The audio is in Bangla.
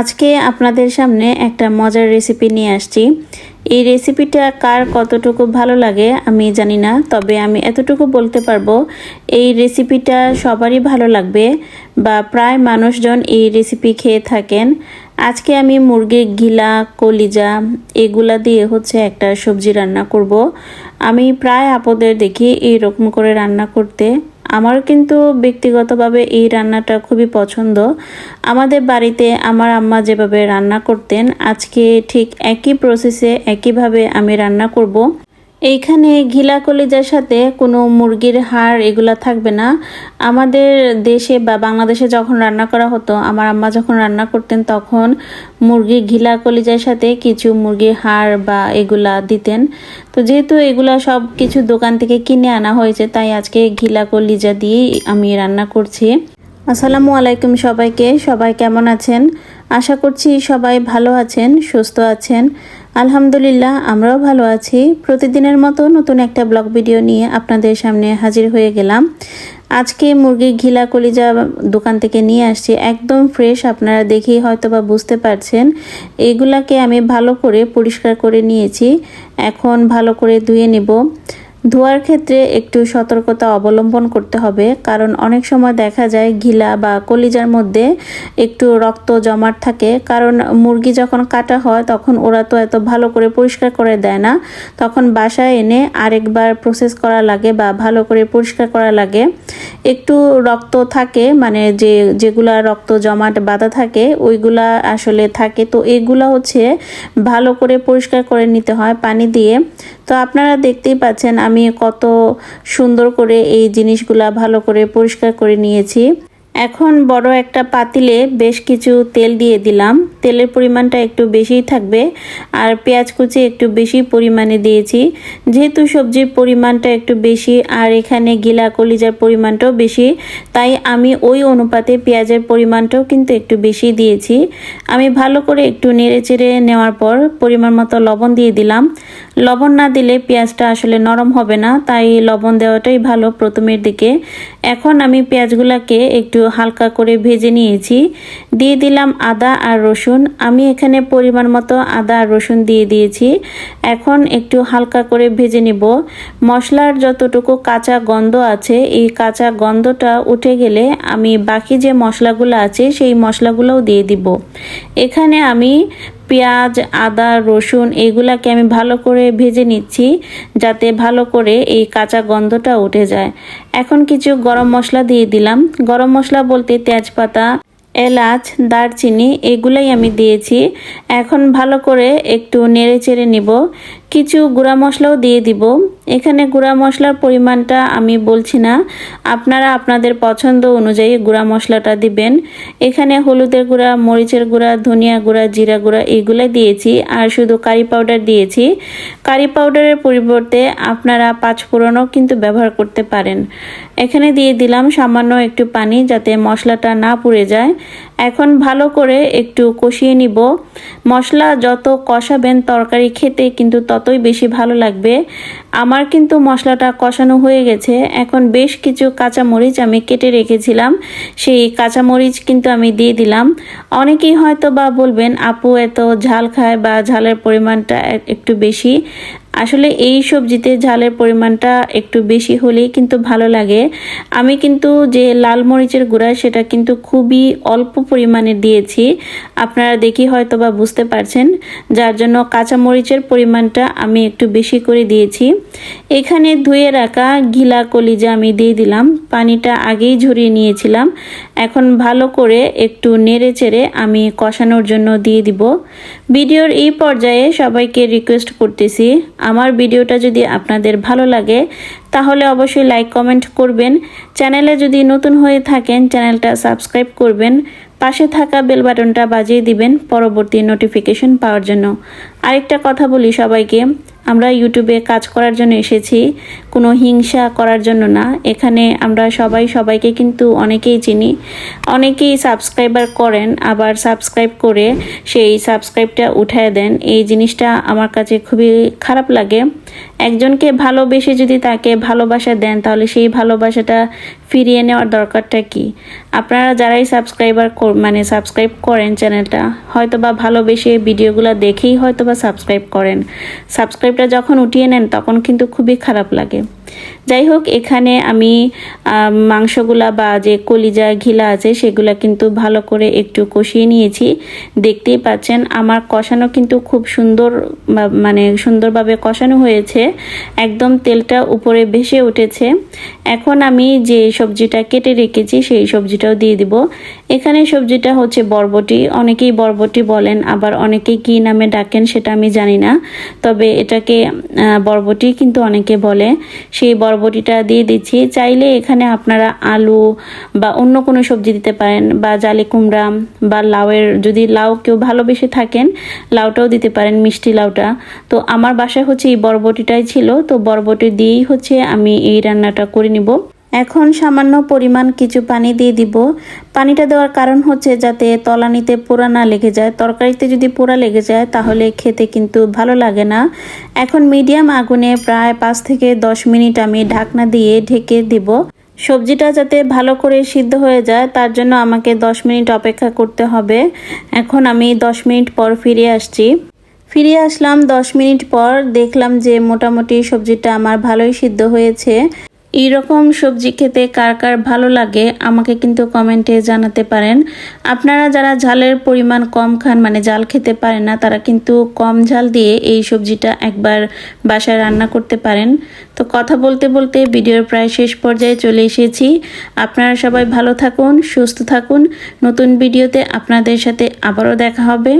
আজকে আপনাদের সামনে একটা মজার রেসিপি নিয়ে আসছি। এই রেসিপিটা কার কতটুকু ভালো লাগে আমি জানি না, তবে আমি এতটুকু বলতে পারব, এই রেসিপিটা সবারই ভালো লাগবে বা প্রায় মানুষজন এই রেসিপি খেয়ে থাকেন। আজকে আমি মুরগির গিলা, কলিজা এগুলা দিয়ে হচ্ছে একটা সবজি রান্না করব। আমি প্রায় আপদের দেখি এইরকম করে রান্না করতে। আমার কিন্তু ব্যক্তিগতভাবে এই রান্নাটা খুবই পছন্দ। আমাদের বাড়িতে আমার আম্মা যেভাবে রান্না করতেন, আজকে ঠিক একই প্রসেসে একইভাবে আমি রান্না করব। এইখানে ঘিলা কলিজার সাথে কোনো মুরগির হাড় এগুলা থাকবে না। আমাদের দেশে বা বাংলাদেশে যখন রান্না করা হতো, আমার আম্মা যখন রান্না করতেন তখন মুরগির ঘিলা কলিজার সাথে কিছু মুরগির হাড় বা এগুলা দিতেন। তো যেহেতু এগুলা সব কিছু দোকান থেকে কিনে আনা হয়েছে, তাই আজকে ঘিলা কলিজা দিয়েই আমি রান্না করছি। আসসালামু আলাইকুম সবাইকে, সবাই কেমন আছেন? আশা করছি সবাই ভালো আছেন, সুস্থ আছেন। আলহামদুলিল্লাহ, আমরাও ভালো আছি। প্রতিদিনের মতো নতুন একটা ব্লগ ভিডিও নিয়ে আপনাদের সামনে হাজির হয়ে গেলাম। আজকে মুরগির ঘিলা কলিজা দোকান থেকে নিয়ে আসছি। একদম ফ্রেশ আপনারা দেখেই হয়তো বা বুঝতে পারছেন। এগুলাকে আমি ভালো করে পরিষ্কার করে নিয়েছি। এখন ভালো করে ধুয়ে নেব। ধোয়ার ক্ষেত্রে একটু সতর্কতা অবলম্বন করতে হবে, কারণ অনেক সময় দেখা যায় ঘিলা বা কলিজার মধ্যে একটু রক্ত জমাট থাকে, কারণ মুরগি যখন কাটা হয় তখন ওরা তো এত ভালো করে পরিষ্কার করে দেয় না। তখন বাসায় এনে আরেকবার প্রসেস করা লাগে বা ভালো করে পরিষ্কার করা লাগে। একটু রক্ত থাকে মানে যে, যেগুলা রক্ত জমাট বাঁধা থাকে, ওইগুলা আসলে থাকে। তো এগুলা হচ্ছে ভালো করে পরিষ্কার করে নিতে হয় পানি দিয়ে। তো আপনারা দেখতেই পাচ্ছেন আমি কত সুন্দর করে এই জিনিসগুলা ভালো করে পরিষ্কার করে নিয়েছি। এখন বড় একটা পাতিলে বেশ কিছু তেল দিয়ে দিলাম। তেলের পরিমাণটা একটু বেশিই থাকবে আর পেঁয়াজ কুচি একটু বেশি পরিমাণে দিয়েছি। যেহেতু সবজির পরিমাণটা একটু বেশি আর এখানে গিলা কলিজার পরিমাণটাও বেশি, তাই আমি ওই অনুপাতে পেঁয়াজের পরিমাণটাও কিন্তু একটু বেশি দিয়েছি। আমি ভালো করে একটু নেড়ে চেড়ে নেওয়ার পর পরিমাণ মতো লবণ দিয়ে দিলাম। লবণ না দিলে পেঁয়াজটা আসলে নরম হবে না, তাই লবণ দেওয়াটাই ভালো প্রথমের দিকে। এখন আমি পেঁয়াজগুলোকে একটু হালকা করে ভেজে নিয়েছি। দিয়ে দিলাম আদা আর রসুন। আমি এখানে পরিমাণ মতো আদা আর রসুন দিয়ে দিয়েছি। এখন একটু হালকা করে ভেজে নিব। মশলার যতটুকু কাঁচা গন্ধ আছে, এই কাঁচা গন্ধটা উঠে গেলে আমি বাকি যে মশলাগুলো আছে, সেই মশলাগুলোও দিয়ে দিব। এখানে আমি পেঁয়াজ, আদা, রসুন এগুলাকে আমি ভালো করে ভেজে নিচ্ছি যাতে ভালো করে এই কাঁচা গন্ধটা উঠে যায়। এখন কিছু গরম মশলা দিয়ে দিলাম। গরম মশলা বলতে তেজপাতা, এলাচ, দারচিনি এগুলাই আমি দিয়েছি। এখন ভালো করে একটু নেড়ে চেড়ে নিব। কিছু গুঁড়া মশলাও দিয়ে দিব। এখানে গুঁড়া মশলার পরিমাণটা আমি বলছি না। আপনারা আপনাদের পছন্দ অনুযায়ী গুঁড়া মশলাটা দিবেন। এখানে হলুদের গুঁড়া, মরিচের গুঁড়া, ধনিয়া গুঁড়া, জিরা গুঁড়া এগুলো দিয়েছি আর শুধু কারি পাউডার দিয়েছি। কারি পাউডারের পরিবর্তে আপনারা পাঁচফোড়নও কিন্তু ব্যবহার করতে পারেন। এখানে দিয়ে দিলাম সামান্য একটু পানি যাতে মশলাটা না পুড়ে যায়। এখন ভালো করে একটু কষিয়ে নিব। মশলা যত কষাবেন তরকারি খেতে কিন্তু ততই বেশি ভালো লাগবে। আমার কিন্তু মশলাটা কষানো হয়ে গেছে। এখন বেশ কিছু কাঁচামরিচ আমি কেটে রেখেছিলাম। সেই কাঁচামরিচ কিন্তু আমি দিয়ে দিলাম। অনেকেই হয়তো বা বলবেন, আপু, এত ঝাল খায় বা ঝালের পরিমাণটা একটু বেশি। আসলে এই সবজিতে ঝালের পরিমাণটা একটু বেশি হলেই কিন্তু ভালো লাগে। আমি কিন্তু যে লাল মরিচের গুঁড়া, সেটা কিন্তু খুবই অল্প পরিমাণে দিয়েছি। আপনারা দেখি হয়তো বা বুঝতে পারছেন, যার জন্য কাঁচা মরিচের পরিমাণটা আমি একটু বেশি করে দিয়েছি। এখানে ধুয়ে রাখা ঘিলা কলিজা আমি দিয়ে দিলাম। পানিটা আগেই ঝরিয়ে নিয়েছিলাম। এখন ভালো করে একটু নেড়ে চেড়ে আমি কষানোর জন্য দিয়ে দিব। ভিডিওর এই পর্যায়ে সবাইকে রিকোয়েস্ট করতেছি আমার ভিডিওটা যদি আপনাদের ভালো লাগে, তাহলে অবশ্যই লাইক কমেন্ট করবেন। চ্যানেলে যদি নতুন হয়ে থাকেন, চ্যানেলটা সাবস্ক্রাইব করবেন। পাশে থাকা বেল বাটনটা বাজিয়ে দিবেন, পরবর্তী নোটিফিকেশন পাওয়ার জন্য। আরেকটা কথা বলি সবাইকে আমরা ইউটিউবে কাজ করার জন্য এসেছি। কোনো হিংসা করার জন্য না। এখানে আমরা সবাই সবাইকে কিন্তু অনেকেই চিনি। অনেকেই সাবস্ক্রাইবার করেন, আবার সাবস্ক্রাইব করে সেই সাবস্ক্রাইবটা উঠায় দেন। এই জিনিসটা আমার কাছে খুবই খারাপ লাগে। একজনকে ভালোবেসে যদি তাকে ভালোবাসা দেন, তাহলে সেই ভালোবাসাটা ফিরিয়ে নেওয়ার দরকারটা কি? আপনারা যারাই সাবস্ক্রাইবার মানে সাবস্ক্রাইব করেন চ্যানেলটা হয়তো বা ভালোবেসে ভিডিওগুলো দেখেই হয়তো বা সাবস্ক্রাইব করেন সাবস্ক্রাইবটা যখন উঠিয়ে নেন তখন কিন্তু খুবই খারাপ লাগে। যাই হোক এখানে আমি মাংসগুলা বা যে কলিজা ঘিলা আছে, সেগুলা কিন্তু ভালো করে একটু কষিয়ে নিয়েছি। দেখতেই পাচ্ছেন, আমার কষানো কিন্তু খুব সুন্দর মানে সুন্দরভাবে কষানো হয়েছে। একদম তেলটা উপরে ভেসে উঠেছে। এখন আমি যে সবজিটা কেটে রেখেছি, সেই সবজিটাও দিয়ে দিব। এখানে সবজিটা হচ্ছে বরবটি। অনেকেই বরবটি বলেন, আবার অনেকেই কি নামে ডাকেন সেটা আমি জানি না। তবে এটাকে বরবটি কিন্তু অনেকে বলে। সেই বরবটিটা দিয়ে দিচ্ছি। চাইলে এখানে আপনারা আলু বা অন্য কোনো সবজি দিতে পারেন বা জালে কুমড়া বা লাউয়ের যদি লাউ কেউ ভালোবেসে থাকেন, লাউটাও দিতে পারেন, মিষ্টি লাউটা। তো আমার বাসায় হচ্ছে এই বরবটিটাই ছিল। তো বরবটি দিয়েই হচ্ছে আমি এই রান্নাটা করে নিব। এখন সামান্য পরিমাণ কিছু পানি দিয়ে দিব। পানিটা দেওয়ার কারণ হচ্ছে যাতে তলানিতে পোড়া না লেগে যায়। তরকারিতে যদি পোড়া লেগে যায়, তাহলে খেতে কিন্তু ভালো লাগে না। এখন মিডিয়াম আগুনে প্রায় পাঁচ থেকে দশ মিনিট আমি ঢাকনা দিয়ে ঢেকে দিব। সবজিটা যাতে ভালো করে সিদ্ধ হয়ে যায়, তার জন্য আমাকে দশ মিনিট অপেক্ষা করতে হবে। এখন আমি দশ মিনিট পর ফিরে আসছি। ফিরে আসলাম দশ মিনিট পর, দেখলাম যে মোটামুটি সবজিটা আমার ভালোই সিদ্ধ হয়েছে। এইরকম সবজি খেতে কার কার ভালো লাগে আমাকে কিন্তু কমেন্টে জানাতে পারেন। আপনারা যারা ঝালের পরিমাণ কম খান মানে ঝাল খেতে পারেন না, তারা কিন্তু কম ঝাল দিয়ে এই সবজিটা একবার বাসায় রান্না করতে পারেন। তো কথা বলতে বলতে ভিডিওর প্রায় শেষ পর্যায়ে চলে এসেছি। আপনারা সবাই ভালো থাকুন, সুস্থ থাকুন। নতুন ভিডিওতে আপনাদের সাথে আবারও দেখা হবে।